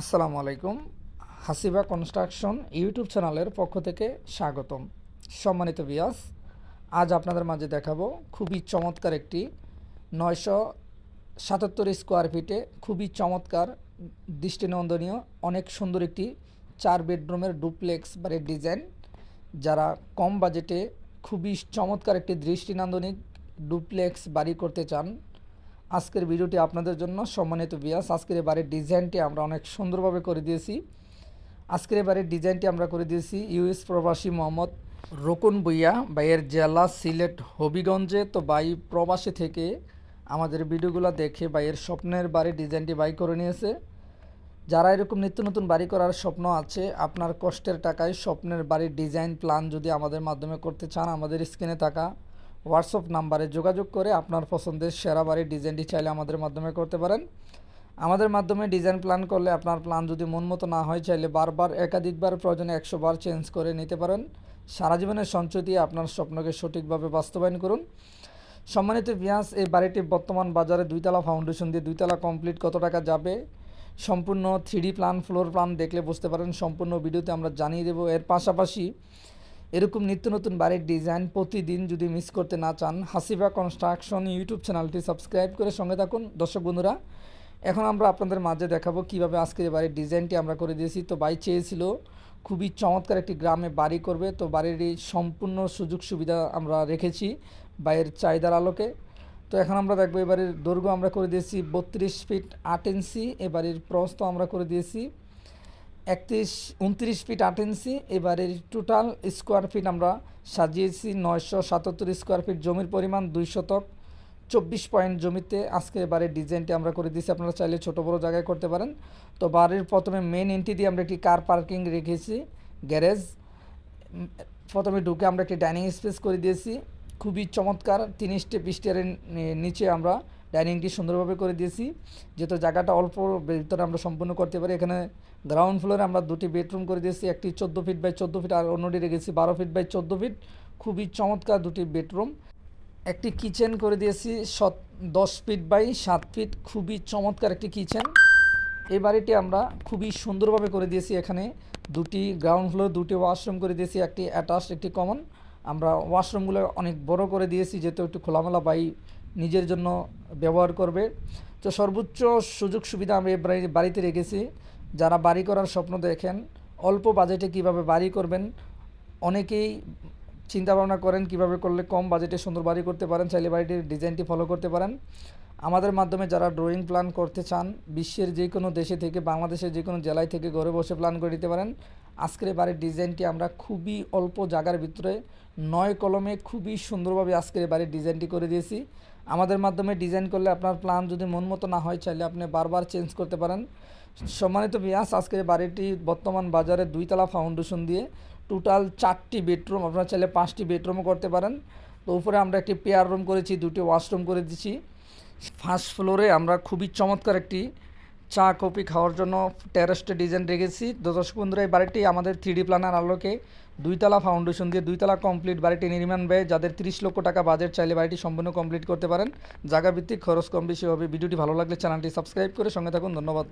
আসসালামু আলাইকুম। হাসিবা construction YouTube চ্যানেলের পক্ষ থেকে স্বাগতম। সম্মানিত বিয়াস আজ আপনাদের মাঝে দেখাবো খুবই চমৎকার একটি নয়শো সাতাত্তর স্কোয়ার ফিটে খুবই চমৎকার, দৃষ্টিনন্দনীয়, অনেক সুন্দর একটি চার বেডরুমের ডুপ্লেক্স বাড়ির ডিজাইন, যারা কম বাজেটে খুবই চমৎকার একটি দৃষ্টিনন্দনিক ডুপ্লেক্স বাড়ি করতে চান। আজকের ভিডিওটি আপনাদের জন্য সম্মানিত বিয়াস আজকের এই বাড়ির ডিজাইনটি আমরা অনেক সুন্দরভাবে করে দিয়েছি। আজকের এই বাড়ির ডিজাইনটি আমরা করে দিয়েছি ইউএস প্রবাসী মোহাম্মদ রকুন বইয়া বাইয়ের জেলা সিলেট হবিগঞ্জে। তো বাই প্রবাসী থেকে আমাদের ভিডিওগুলো দেখে বাইয়ের স্বপ্নের বাড়ির ডিজাইনটি বাই করে নিয়েছে। যারা এরকম নিত্য নতুন বাড়ি করার স্বপ্ন আছে, আপনার কষ্টের টাকায় স্বপ্নের বাড়ির ডিজাইন প্ল্যান যদি আমাদের মাধ্যমে করতে চান, আমাদের স্ক্রিনে থাকা। হোয়াটসঅ্যাপ নাম্বারে যোগাযোগ করে আপনার পছন্দের সেরা বাড়ির ডিজাইনটি চাইলে আমাদের মাধ্যমে করতে পারেন। আমাদের মাধ্যমে ডিজাইন প্ল্যান করলে আপনার প্ল্যান যদি মন মতো না হয়, চাইলে বারবার, একাধিকবার প্রয়োজনে একশো বার চেঞ্জ করে নিতে পারেন। সারা জীবনের সঞ্চয় দিয়ে আপনার স্বপ্নকে সঠিকভাবে বাস্তবায়ন করুন। সম্মানিত বিয়াস এই বাড়িটি বর্তমান বাজারে দুইতলা ফাউন্ডেশন দিয়ে দুইতলা কমপ্লিট কত টাকা যাবে? সম্পূর্ণ থ্রি প্ল্যান ফ্লোর প্ল্যান দেখলে বুঝতে পারেন, সম্পূর্ণ ভিডিওতে আমরা জানিয়ে দেবো। এর পাশাপাশি এরকম নিত্য নতুন বাড়ির ডিজাইন প্রতিদিন যদি মিস করতে না চান, হাসিবা কনস্ট্রাকশন ইউটিউব চ্যানেলটি সাবস্ক্রাইব করে সঙ্গে থাকুন। দর্শক বন্ধুরা, এখন আমরা আপনাদের মাঝে দেখাবো কীভাবে আজকে এই বাড়ির ডিজাইনটি আমরা করে দিয়েছি। তো বাই চেয়েছিল খুবই চমৎকার একটি গ্রামে বাড়ি করবে। তো বাড়ির এই সম্পূর্ণ সুযোগ সুবিধা আমরা রেখেছি বাইরের চাহিদার আলোকে। তো এখন আমরা দেখব এবারের দৈর্ঘ্য আমরা করে দিয়েছি বত্রিশ ফিট আট ইঞ্চি এবারের প্রস্থ আমরা করে দিয়েছি। একত্রিশ, উনত্রিশ ফিট আট ইঞ্চি এবারের টোটাল স্কোয়ার ফিট আমরা সাজিয়েছি নয়শো সাতাত্তর স্কোয়ার ফিট জমির পরিমাণ দুই শতক চব্বিশ পয়েন্ট জমিতে আজকে বাড়ির ডিজাইনটি আমরা করে দিয়েছি। আপনারা চাইলে ছোটো বড়ো জায়গায় করতে পারেন। তো বাড়ির প্রথমে মেন এন্ট্রি দিয়ে আমরা একটি কার পার্কিং রেখেছি গ্যারেজ প্রথমে ঢুকে আমরা একটি ডাইনিং স্পেস করে দিয়েছি। খুবই চমৎকার, তিন স্টেপ নিচে আমরা ডাইনিংটি সুন্দরভাবে করে দিয়েছি। যেহেতু জায়গাটা অল্প, ভিতরে আমরা সম্পূর্ণ করতে পারি। এখানে গ্রাউন্ড ফ্লোরে আমরা দুটি বেডরুম করে দিয়েছি। একটি চোদ্দ ফিট বাই চোদ্দ ফিট আর অন্যটি রেখেছি বারো ফিট বাই চোদ্দ ফিট খুবই চমৎকার দুটি বেডরুম একটি কিচেন করে দিয়েছি সত দশ ফিট বাই সাত ফিট খুবই চমৎকার একটি কিচেন এই বাড়িটি আমরা খুবই সুন্দরভাবে করে দিয়েছি এখানে। দুটি গ্রাউন্ড ফ্লোর দুটি ওয়াশরুম করে দিয়েছি। একটি অ্যাটাচ একটি কমন আমরা ওয়াশরুমগুলো অনেক বড় করে দিয়েছি, যেহেতু একটু খোলামেলা বাই নিজের জন্য ব্যবহার করবে। তো সর্বোচ্চ সুযোগ সুবিধা আমি বাড়িতে রেখেছি। যারা বাড়ি করার স্বপ্ন দেখেন, অল্প বাজেটে কীভাবে বাড়ি করবেন, অনেকেই চিন্তা ভাবনা করেন কীভাবে করলে কম বাজেটে সুন্দর বাড়ি করতে পারেন, চাইলে বাড়িটির ডিজাইনটি ফলো করতে পারেন। আমাদের মাধ্যমে যারা ড্রয়িং প্ল্যান করতে চান, বিশ্বের যে কোনো দেশে থেকে, বাংলাদেশের যে কোনো জেলায় থেকে ঘরে বসে প্ল্যান করে দিতে পারেন। আজকের বাড়ির ডিজাইনটি আমরা খুবই অল্প জায়গার ভিতরে নয় কলমে খুবই সুন্দরভাবে আজকের বাড়ির ডিজাইনটি করে দিয়েছি। আমাদের মাধ্যমে ডিজাইন করলে আপনার প্ল্যান যদি মন মতো না হয়, চাইলে আপনি বারবার চেঞ্জ করতে পারেন। সম্মানিত বিয়াস আজকের বাড়িটি বর্তমান বাজারে দুইতলা ফাউন্ডেশন দিয়ে টোটাল চারটি বেডরুম আপনারা চাইলে পাঁচটি বেডরুমও করতে পারেন। তো উপরে আমরা একটি পেয়ার রুম করেছি, দুটি ওয়াশরুম করে দিচ্ছি ফার্স্ট ফ্লোরে আমরা খুবই চমৎকার একটি চা, কফি খাওয়ার জন্য টেরেস্টে ডিজাইন রেখেছি। দর্শক বন্ধুরা এই বাড়িটি আমাদের থ্রি ডি প্ল্যানার আলোকে দুইতলা ফাউন্ডেশন দিয়ে দুইতলা কমপ্লিট বাড়িটি নির্মাণ ব্যয়। যাদের তিরিশ লক্ষ টাকা বাজেট চাইলে বাড়িটি সম্পূর্ণ কমপ্লিট করতে পারেন। জায়গা ভিত্তিক খরচ কম বেশি হবে। ভিডিওটি ভালো লাগলে চ্যানেলটি সাবস্ক্রাইব করে সঙ্গে থাকুন। ধন্যবাদ।